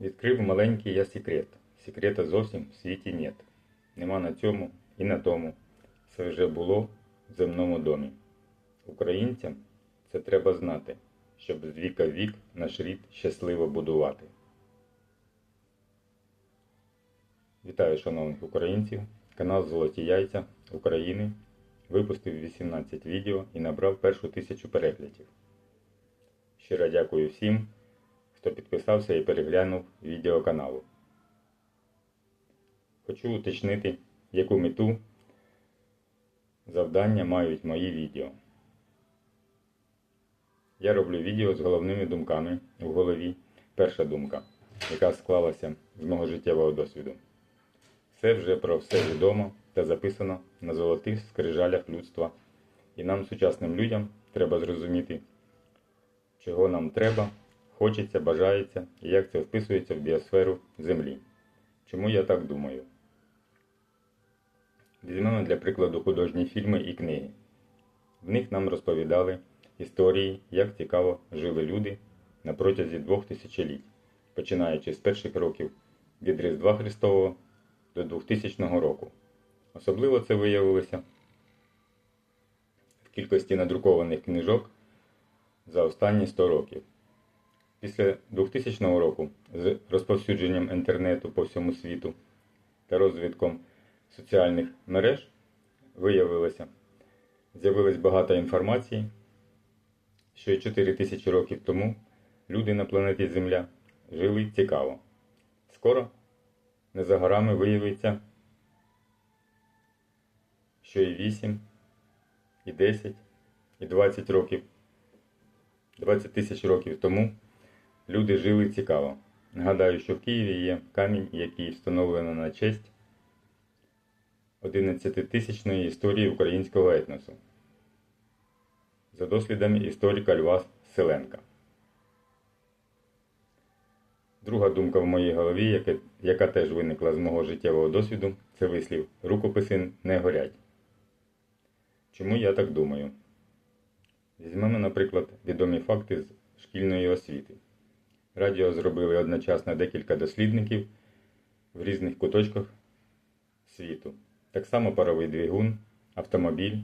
Відкрив маленький я секрет. Секрета зовсім в світі нет. Нема на цьому і на тому. Все вже було в земному домі. Українцям це треба знати, щоб з віка в вік наш рід щасливо будувати. Вітаю, шановних українців! Канал Золоті Яйця України випустив 18 відео і набрав першу тисячу переглядів. Щиро дякую всім, хто підписався і переглянув відео каналу. Хочу уточнити, яку мету завдання мають мої відео. Я роблю відео з головними думками в голові. Перша думка, яка склалася з мого життєвого досвіду. Все вже про все відомо та записано на золотих скрижалях людства. І нам, сучасним людям, треба зрозуміти, чого нам треба, хочеться, бажається і як це вписується в біосферу Землі. Чому я так думаю? Візьмемо для прикладу художні фільми і книги. В них нам розповідали історії, як цікаво жили люди на протязі двох тисячоліть, починаючи з перших років від Різдва Христового до 2000 року. Особливо це виявилося в кількості надрукованих книжок за останні 100 років. Після 2000 року з розповсюдженням інтернету по всьому світу та розвитком соціальних мереж виявилося, з'явилось багато інформації, що й 4 тисячі років тому люди на планеті Земля жили цікаво. Скоро не за горами виявиться, що і 8, і 10, і 20 років, 20 тисяч років тому люди жили цікаво. Нагадаю, що в Києві є камінь, який встановлено на честь 11-тисячної історії українського етносу. За дослідами історика Льва Селенка. Друга думка в моїй голові, яка, яка теж виникла з мого життєвого досвіду, це вислів рукописи не горять. Чому я так думаю? Візьмемо, наприклад, відомі факти з шкільної освіти. Радіо зробили одночасно декілька дослідників в різних куточках світу. Так само паровий двигун, автомобіль.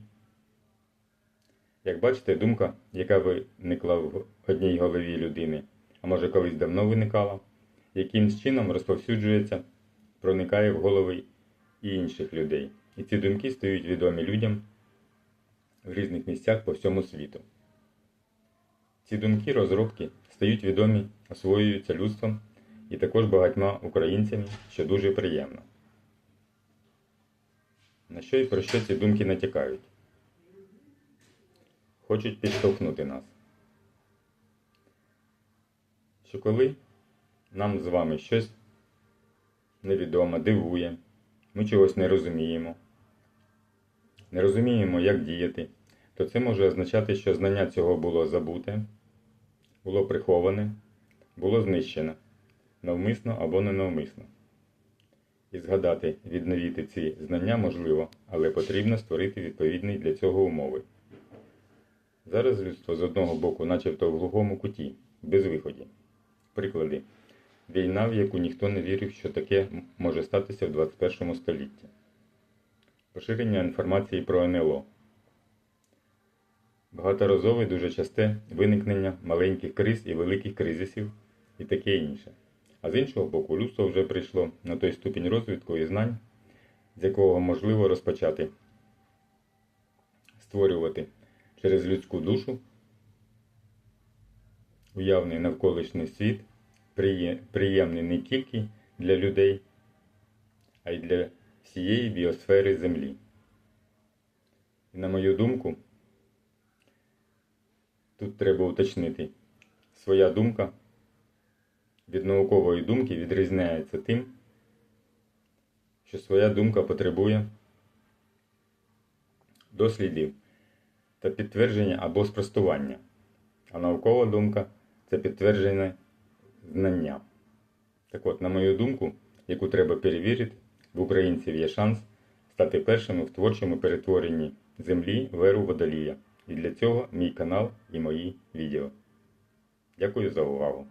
Як бачите, думка, яка виникла в одній голові людини, а може колись давно виникала, якимсь чином розповсюджується, проникає в голови і інших людей. І ці думки стають відомі людям в різних місцях по всьому світу. Ці думки, розробки стають відомі, освоюються людством і також багатьма українцями, що дуже приємно. На що і про що ці думки натякають? Хочуть підштовхнути нас. Що коли нам з вами щось невідоме, дивує, ми чогось не розуміємо, не розуміємо, як діяти, то це може означати, що знання цього було забуте, було приховане, було знищено, навмисно або ненавмисно. І згадати, відновити ці знання можливо, але потрібно створити відповідні для цього умови. Зараз людство з одного боку начебто в глухому куті, без виході. Приклади. Війна, в яку ніхто не вірив, що таке може статися в 21 столітті. Поширення інформації про НЛО. Багаторазове дуже часте виникнення маленьких криз і великих кризисів і таке інше. А з іншого боку, людство вже прийшло на той ступінь розвитку і знань, з якого можливо розпочати створювати через людську душу уявний навколишній світ, приємний не тільки для людей, а й для всієї біосфери Землі. І на мою думку, тут треба уточнити, своя думка від наукової думки відрізняється тим, що своя думка потребує дослідів та підтвердження або спростування, а наукова думка це підтверджене знання. Так от, на мою думку, яку треба перевірити, в українців є шанс стати першими в творчому перетворенні землі в еру водолія. І для цього мій канал і мої відео. Дякую за увагу!